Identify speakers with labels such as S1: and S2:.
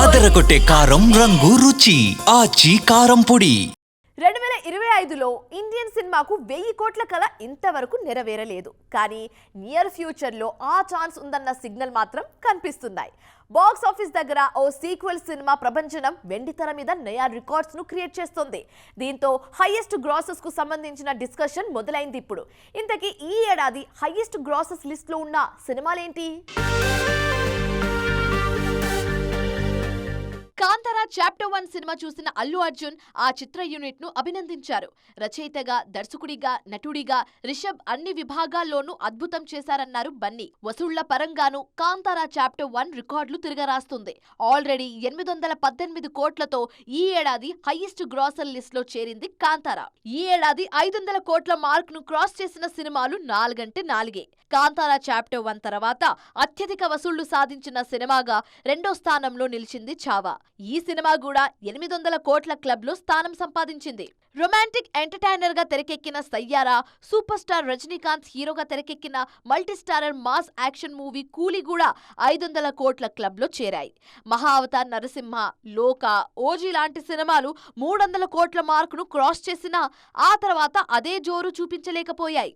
S1: అదరగొట్టే కారం రంగు రుచి. ఆచి కారం పొడి.
S2: రెండు వేల ఇరవై ఐదులో ఇండియన్ సినిమాకు వెయ్యి కోట్ల కల ఇంతవరకు నెరవేరలేదు. కానీ నియర్ ఫ్యూచర్లో ఆ ఛాన్స్ ఉందన్న సిగ్నల్ మాత్రం కనిపిస్తున్నాయి. బాక్స్ ఆఫీస్ దగ్గర ఓ సీక్వెల్ సినిమా ప్రపంచనం వెండితెర మీద నయా రికార్డ్స్ను క్రియేట్ చేస్తుంది. దీంతో హైయెస్ట్ గ్రాసెస్కు సంబంధించిన డిస్కషన్ మొదలైంది ఇప్పుడు. ఇంతకీ ఈ ఏడాది హైయెస్ట్ గ్రాసెస్ లిస్ట్లో ఉన్న సినిమాలేంటి? చాప్టర్ వన్ సినిమా చూసిన అల్లు అర్జున్ ఆ చిత్ర యూనిట్ను అభినందించారు. రచయితగా దర్శకుడిగా నటుడిగా రిషబ్ అన్ని విభాగాల్లోనూ అద్భుతం చేశారన్నారు బన్నీ. వసూళ్ళ పరంగానూ కాంతారా చాప్టర్ వన్ రికార్డులు తిరగరాస్తుంది. ఆల్రెడీ ఎనిమిది వందల పద్దెనిమిది కోట్లతో ఈ ఏడాది హైయెస్ట్ గ్రాసర్ లిస్ట్లో చేరింది కాంతారా. ఈ ఏడాది ఐదు వందల కోట్ల మార్క్ను క్రాస్ చేసిన సినిమాలు నాలుగంటే నాలుగే. కాంతారా చాప్టర్ వన్ తర్వాత అత్యధిక వసూళ్ళు సాధించిన సినిమాగా రెండో స్థానంలో నిలిచింది చావా. ఈ సినిమా సినిమా కూడా ఎనిమిది వందల కోట్ల క్లబ్లో స్థానం సంపాదించింది. రొమాంటిక్ ఎంటర్టైనర్గా తెరకెక్కిన సయ్యారా సూపర్ స్టార్ రజనీకాంత్ హీరోగా తెరకెక్కిన మల్టీస్టారర్ మాస్ యాక్షన్ మూవీ కూలీ కూడా ఐదు వందల కోట్ల క్లబ్లో చేరాయి మహావతార్ నరసింహ లోక ఓజీ లాంటి సినిమాలు మూడు వందల కోట్ల మార్కును క్రాస్ చేసినా ఆ తర్వాత అదే జోరు చూపించలేకపోయాయి.